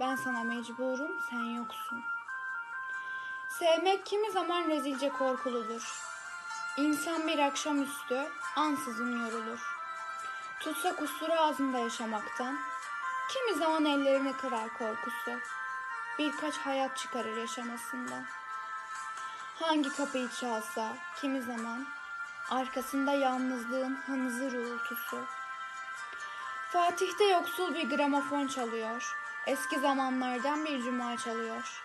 Ben sana mecburum, sen yoksun. Sevmek kimi zaman rezilce korkuludur. İnsan bir akşamüstü ansızın yorulur. Tutsa kusuru ağzında yaşamaktan, kimi zaman ellerini kırar korkusu. Birkaç hayat çıkarır yaşamasından. Hangi kapıyı çalsa, kimi zaman arkasında yalnızlığın hınzır uğultusu. Fatih'te yoksul bir gramofon çalıyor. Eski zamanlardan bir cuma çalıyor.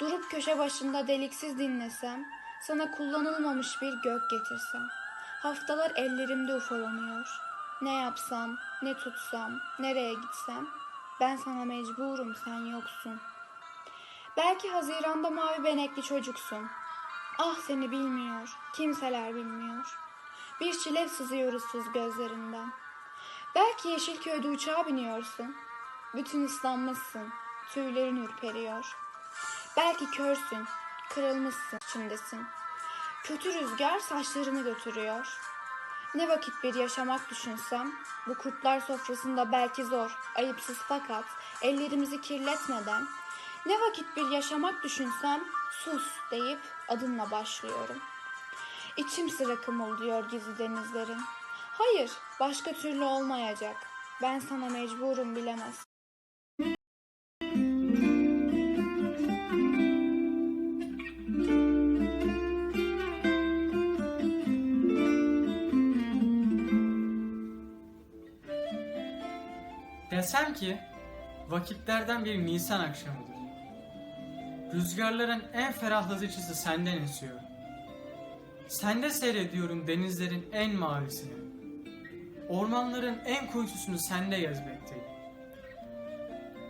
Durup köşe başında deliksiz dinlesem, sana kullanılmamış bir gök getirsem. Haftalar ellerimde ufalanıyor. Ne yapsam, ne tutsam, nereye gitsem, ben sana mecburum, sen yoksun. Belki Haziran'da mavi benekli çocuksun. Ah seni bilmiyor, kimseler bilmiyor. Bir çile sızıyor ıssız gözlerinden. Belki Yeşilköy'de uçağa biniyorsun. Bütün ıslanmışsın, tüylerin ürperiyor. Belki körsün, kırılmışsın, içindesin. Kötü rüzgar saçlarını götürüyor. Ne vakit bir yaşamak düşünsem, bu kurtlar sofrasında belki zor, ayıpsız fakat ellerimizi kirletmeden, ne vakit bir yaşamak düşünsem, sus deyip adımla başlıyorum. İçim sıra kımıldıyor gizli denizlerin. Hayır, başka türlü olmayacak. Ben sana mecburum bilemez. Desem ki vakitlerden bir Nisan akşamıdır. Rüzgarların en ferahlatıcısı senden esiyor. Sende seyrediyorum denizlerin en mavisini. Ormanların en kuytusunu sende gezmekteyim.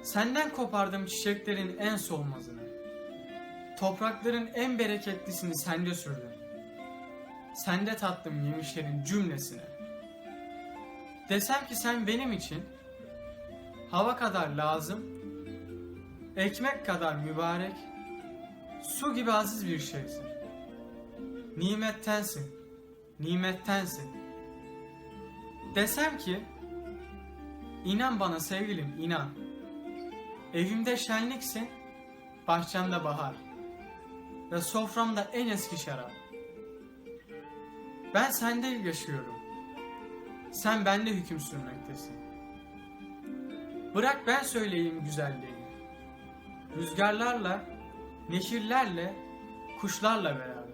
Senden kopardım çiçeklerin en solmazını. Toprakların en bereketlisini sende sürdüm. Sende tattım yemişlerin cümlesini. Desem ki sen benim için hava kadar lazım, ekmek kadar mübarek, su gibi aziz bir şeysin. Nimettensin, nimettensin. Desem ki, inan bana sevgilim inan. Evimde şenliksin, bahçemde bahar ve soframda en eski şarap. Ben sende yaşıyorum. Sen bende hüküm sürmektesin. Bırak ben söyleyeyim güzelliğini. Rüzgarlarla, nehirlerle, kuşlarla beraber.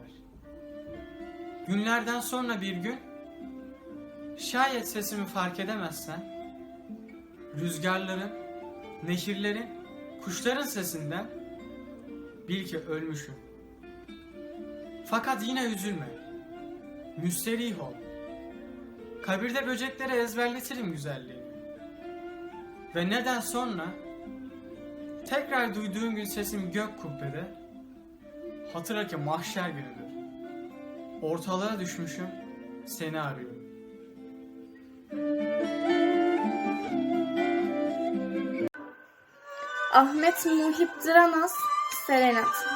Günlerden sonra bir gün, şayet sesimi fark edemezsen, rüzgarların, nehirlerin, kuşların sesinden bil ki ölmüşüm. Fakat yine üzülme. Müsterih ol. Kabirde böceklere ezberletirim güzelliğini. Ve neden sonra tekrar duyduğun gün sesim gök kubbede hatıra ki mahşer günüdür. Ortalığa düşmüşüm seni arıyorum. Ahmet Muhip Dıranaz Serenat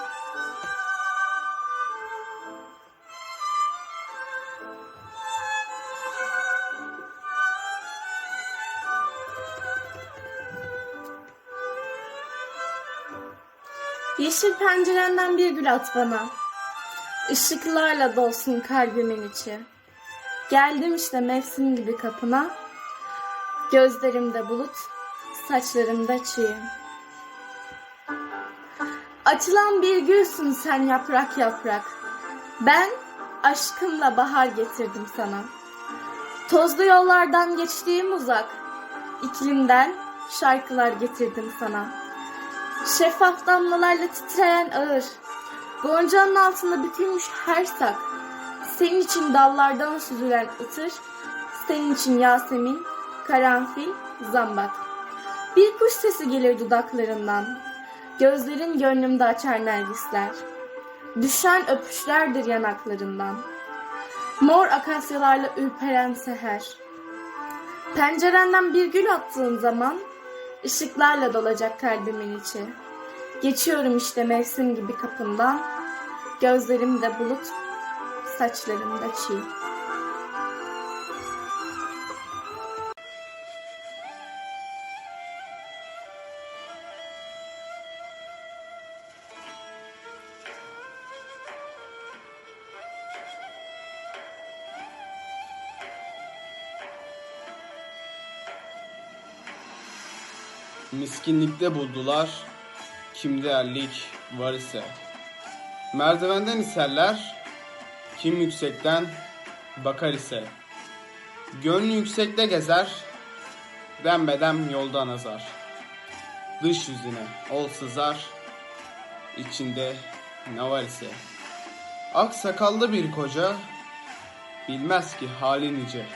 Yeşil pencerenden bir gül at bana. Işıklarla dolsun kalbimin içi. Geldim işte mevsim gibi kapına. Gözlerimde bulut, saçlarımda çiğ. Açılan bir gülsün sen yaprak yaprak. Ben aşkımla bahar getirdim sana. Tozlu yollardan geçtiğim uzak. iklimden şarkılar getirdim sana. Şeffaf damlalarla titreyen ağır. Goncanın altında bükülmüş her sak. Senin için dallardan süzülen ıtır. Senin için Yasemin, karanfil, zambak. Bir kuş sesi gelir dudaklarından. Gözlerin gönlümde açar nergisler. Düşen öpüşlerdir yanaklarından. Mor akasyalarla ürperen seher. Pencerenden bir gül attığın zaman ışıklarla dolacak kalbimin içi. Geçiyorum işte mevsim gibi kapından. Gözlerimde bulut, saçlarımda çiğ. Miskinlikte buldular, kimde erlik var ise. Merdivenden iserler, kim yüksekten bakar ise. Gönlü yüksekte gezer, dembedem yoldan azar. Dış yüzüne ol sızar, içinde ne var ise. Ak sakallı bir koca, bilmez ki hali nice.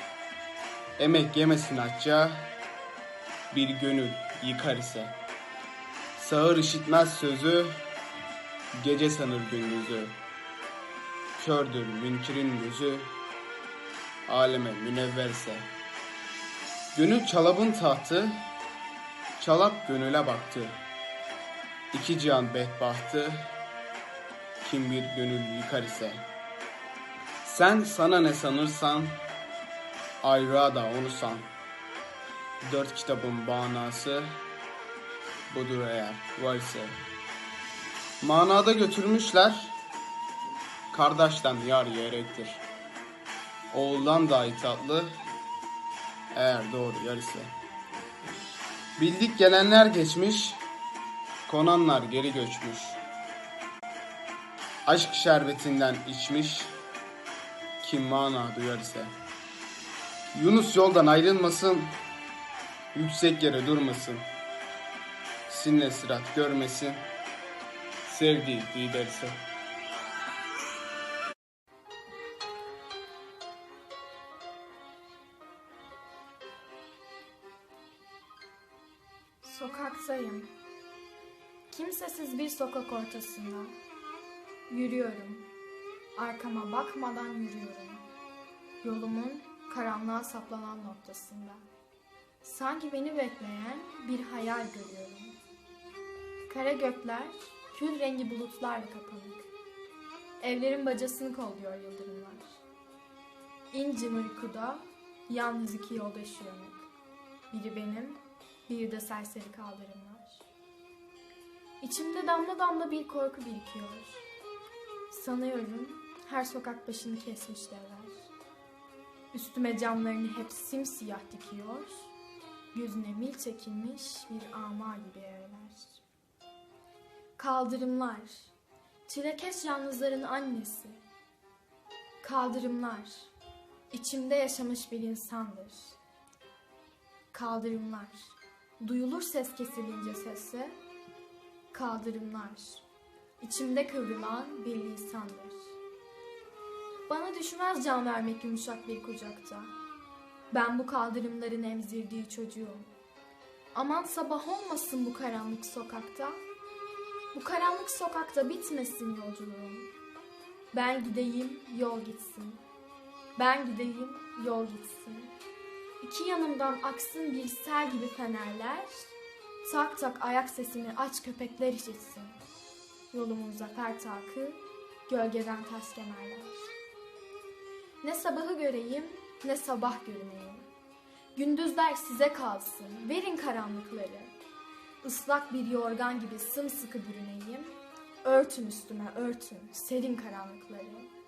Emek yemesin acca, bir gönül yıkar ise. Sağır işitmez sözü, gece sanır gündüzü. Kördür münkirin gözü, aleme münevverse. Gönül çalabın tahtı, çalap gönüle baktı. İki cihan bedbahtı, kim bir gönül yıkar ise. Sen sana ne sanırsan, ayrığa da onu san. Dört kitabın manası budur eğer var ise. Manada götürmüşler, kardeşten yar yerektir. Oğuldan da tatlı, eğer doğru yar ise. Bildik gelenler geçmiş, konanlar geri göçmüş. Aşk şerbetinden içmiş, kim mana duyar ise. Yunus yoldan ayrılmasın, yüksek yere durmasın. Sinne sırat görmesin, sevdiği liderse. Sokaktayım. Kimsesiz bir sokak ortasında. Yürüyorum. Arkama bakmadan yürüyorum. Yolumun karanlığa saplanan noktasında. Sanki beni bekleyen bir hayal görüyorum. Kara gökler, kül rengi bulutlarla kapanık. Evlerin bacasını kolluyor yıldırımlar. İncin uykuda yalnız iki yoldaş uyanık. Biri benim, biri de serseri kaldırımlar. İçimde damla damla bir korku birikiyor. Sanıyorum her sokak başını kesmiş devler. Üstüme camlarını hep simsiyah dikiyor. Gözüne mil çekilmiş bir ama gibi evler. Kaldırımlar, çilekeş yalnızların annesi. Kaldırımlar, içimde yaşamış bir insandır. Kaldırımlar, duyulur ses kesilince sesi. Kaldırımlar, içimde kıvrılan bir lisandır. Bana düşmez can vermek yumuşak bir kucakta. Ben bu kaldırımların emzirdiği çocuğum. Aman sabah olmasın bu karanlık sokakta. Bu karanlık sokakta bitmesin yolculuğum. Ben gideyim, yol gitsin. Ben gideyim, yol gitsin. İki yanımdan aksın bir sel gibi fenerler. Tak tak ayak sesini aç köpekler işitsin. Yolumun zafer takı, gölgeden taş kemerler. Ne sabahı göreyim, ne sabah görüneyim. Gündüzler size kalsın, verin karanlıkları. Islak bir yorgan gibi sımsıkı bürüneyim. Örtün üstüme örtün, serin karanlıkları.